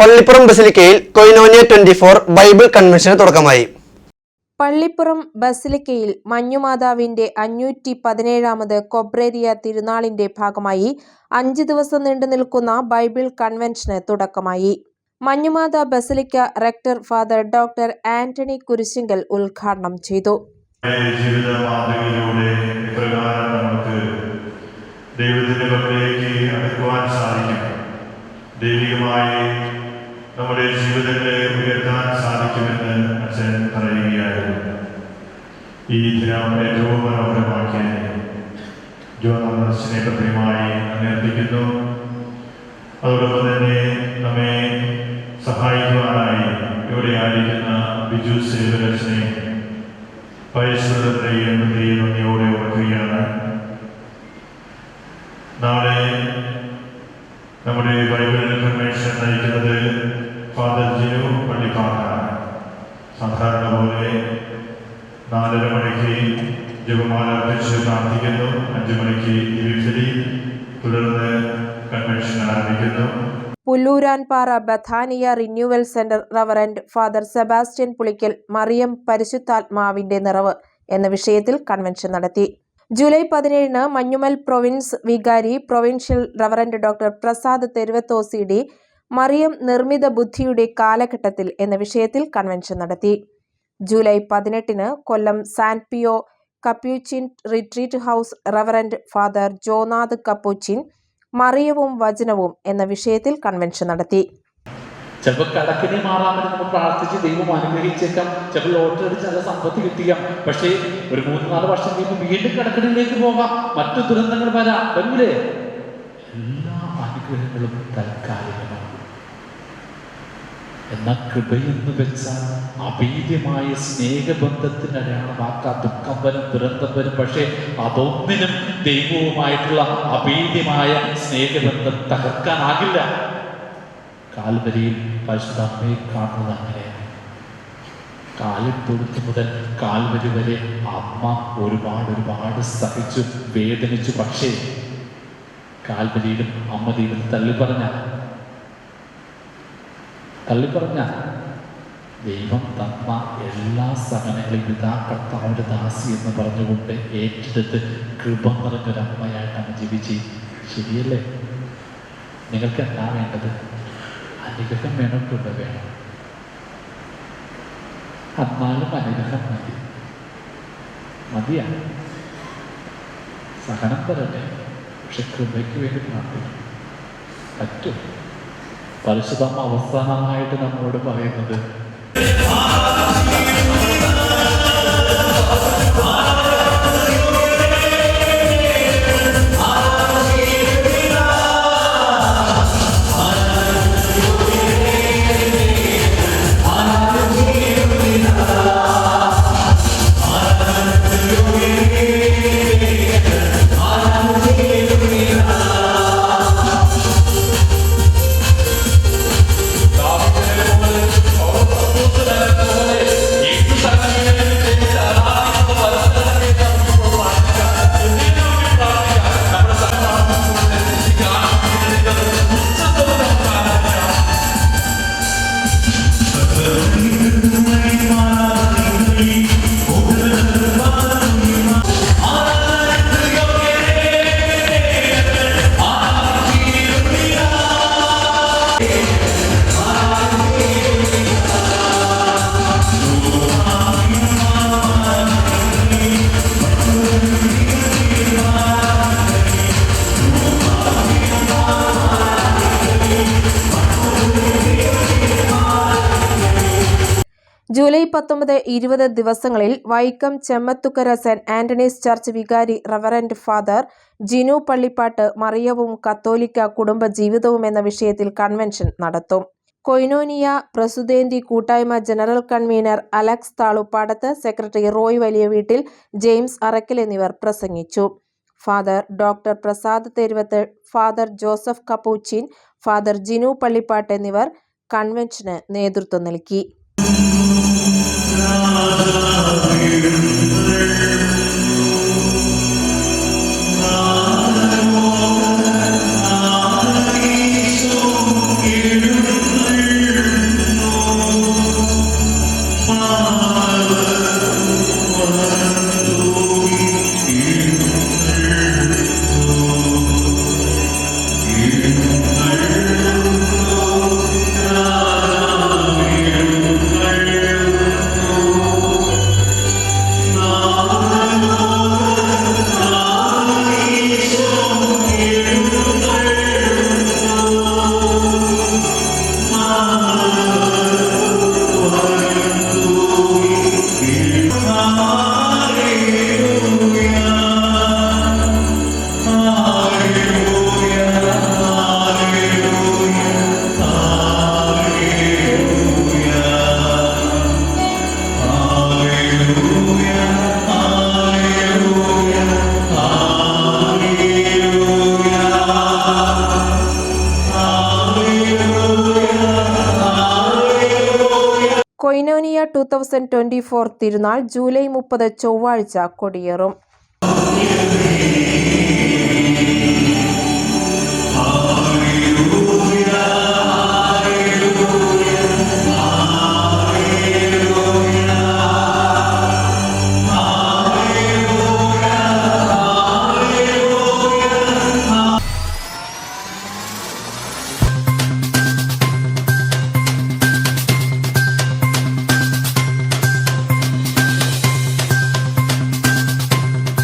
പള്ളിപ്പുറം ബസിലിക്കയിൽ Koinonia twenty four Bible കൺവെൻഷന് തുടക്കമായി. പള്ളിപ്പുറം ബസിലിക്കയിൽ മഞ്ഞുമാതാവിന്റെ അഞ്ഞൂറ്റി പതിനേഴാമത് കൊബ്രേരിയ തിരുനാളിന്റെ ഭാഗമായി അഞ്ച് ദിവസം നീണ്ടു നിൽക്കുന്ന ബൈബിൾ കൺവെൻഷന് തുടക്കമായി. Manjumatha basilica rector father doctor Antony Kurisingal ഉദ്ഘാടനം ചെയ്തു. നമ്മുടെ ജീവിത മാതൃകയിലൂടെ ഇപ്രകാരം നമുക്ക് ദൈവത്തിന്റെ അടുക്കുവാൻ സാധിക്കും ദൈവികമായി നമ്മുടെ ജീവിതത്തെ ഉയർത്താൻ സാധിക്കുമെന്ന് അച്ഛൻ പറയുകയായിരുന്നു. ഈ ദിനം ഏറ്റവും മനോഹരമാക്കിയതിന് നമ്മൾ സ്നേഹപ്രിയമായി അഭ്യർത്ഥിക്കുന്നു. അതോടൊപ്പം തന്നെ നമ്മെ സഹായിക്കുവാനായി ഇവിടെ ആയിരിക്കുന്ന ബിജു സേവരക്ഷനെ പരിശ്രമത്തെയും നന്ദിയും നന്ദിയോടെ ഓർക്കുകയാണ് നാളെ നമ്മുടെ ബൈബിൾ കൺവെൻഷൻ നയിക്കുന്നത് ഫാദർ ജിയോ പള്ളിപ്പാട്ടാണ് സാധാരണ പോലെ നാലര മണിക്ക് ജപമാല അർപ്പിച്ച് പ്രാർത്ഥിക്കുന്നു. അഞ്ചു മണിക്ക് ദിവ്യബലി തുടർന്ന് കൺവെൻഷൻ ആരംഭിക്കുന്നു. Pulluranpara Bethania renewal centre reverend father Sebastian Pulickal Mariam പരിശുദ്ധാത്മാവിന്റെ നിറവ് എന്ന വിഷയത്തിൽ കൺവെൻഷൻ നടത്തി. ജൂലൈ പതിനേഴിന് മഞ്ഞുമൽ പ്രൊവിൻസ് വികാരി പ്രൊവിൻഷ്യൽ റവറന്റ് ഡോക്ടർ പ്രസാദ് തെരുവത്തോസി ഡി മറിയം നിർമ്മിത ബുദ്ധിയുടെ കാലഘട്ടത്തിൽ എന്ന വിഷയത്തിൽ കൺവെൻഷൻ നടത്തി. ജൂലൈ പതിനെട്ടിന് Kollam San Pio Capuchin retreat house reverend father Jonath Capuchin മറിയവും വചനവും എന്ന വിഷയത്തിൽ കൺവെൻഷൻ നടത്തി. ചിലപ്പോൾ കടക്കിനെ വേണ്ടി നമ്മൾ പ്രാർത്ഥിച്ച് ദൈവം അനുഗ്രഹിച്ചേക്കാം. ചിലപ്പോൾ ലോട്ടറി അടിച്ച് നല്ല സമ്പത്ത് കിട്ടിയാം പക്ഷേ ഒരു മൂന്ന് നാല് വർഷം കഴിയുമ്പോൾ വീണ്ടും കടക്കണിലേക്ക് പോകാം. മറ്റു ദുരന്തങ്ങൾ വരാം. വരൂലേ? എല്ലാ അനുഗ്രഹങ്ങളും തൽക്കാലികമാണ് എന്നാൽ കൃപയെന്ന് വെച്ചാൽ അഭീര്യമായ സ്നേഹബന്ധത്തിന് അടയാളമാക്ക ദുഃഖം വരും ദുരന്തം വരും. പക്ഷേ അതൊന്നിനും ദൈവവുമായിട്ടുള്ള അഭീര്യമായ സ്നേഹബന്ധം തകർക്കാനാകില്ല. കാൽവരിയിൽ പരിശുദ്ധമ്മയെ കാണുന്നത് അങ്ങനെയാണ് കാലിൽ തൊടുത്ത് മുതൽ കാൽവരി വരെ അമ്മ ഒരുപാട് ഒരുപാട് സഹിച്ചു വേദനിച്ചു. പക്ഷേ കാൽവരിയിലും അമ്മ ദൈവം തള്ളി പറഞ്ഞ തള്ളി പറഞ്ഞ ദൈവം തന്ന എല്ലാ സഹനങ്ങളിൽ പിതാ കർത്താവിന്റെ ദാസി എന്ന് പറഞ്ഞുകൊണ്ട് ഏറ്റെടുത്ത് കൃപ നിറഞ്ഞൊരമ്മയായിട്ടാണ് ജീവിച്ച്. ശരിയല്ലേ? നിങ്ങൾക്ക് എന്താ വേണ്ടത്? അനുഗ്രഹം വേണമെന്നുണ്ട് വേണം. എന്നാലും അനുഗ്രഹം മതി. മതിയാ. സഹനം തരട്ടെ. പക്ഷെ കൃപയ്ക്ക് വേണ്ടി പ്രാർത്ഥിക്കും പറ്റും. പരിശുദ്ധം അവസാനമായിട്ട് നമ്മളോട് പറയുന്നത് ജൂലൈ പത്തൊമ്പത് ഇരുപത് ദിവസങ്ങളിൽ Vaikom Chemmathukkara saint Antony's church വികാരി റവറൻഡ് ഫാദർ ജിനു പള്ളിപ്പാട്ട് മറിയവും കത്തോലിക്ക കുടുംബ ജീവിതവും എന്ന വിഷയത്തിൽ കൺവെൻഷൻ നടത്തും. കൊയ്നോനിയ പ്രസുദേന്തി കൂട്ടായ്മ general convener Alex Thaluppadath secretary Roy വലിയ വീട്ടിൽ ജെയിംസ് അറക്കൽ എന്നിവർ പ്രസംഗിച്ചു. Father doctor Prasad Theruvath father Joseph Capuchin father Jinu Pallippattu എന്നിവർ കൺവെൻഷന് നേതൃത്വം നൽകി ും. Amen. Oh. Koinonia two thousand twenty four തിരുനാൾ ജൂലൈ മുപ്പത് ചൊവ്വാഴ്ച കൊടിയേറും.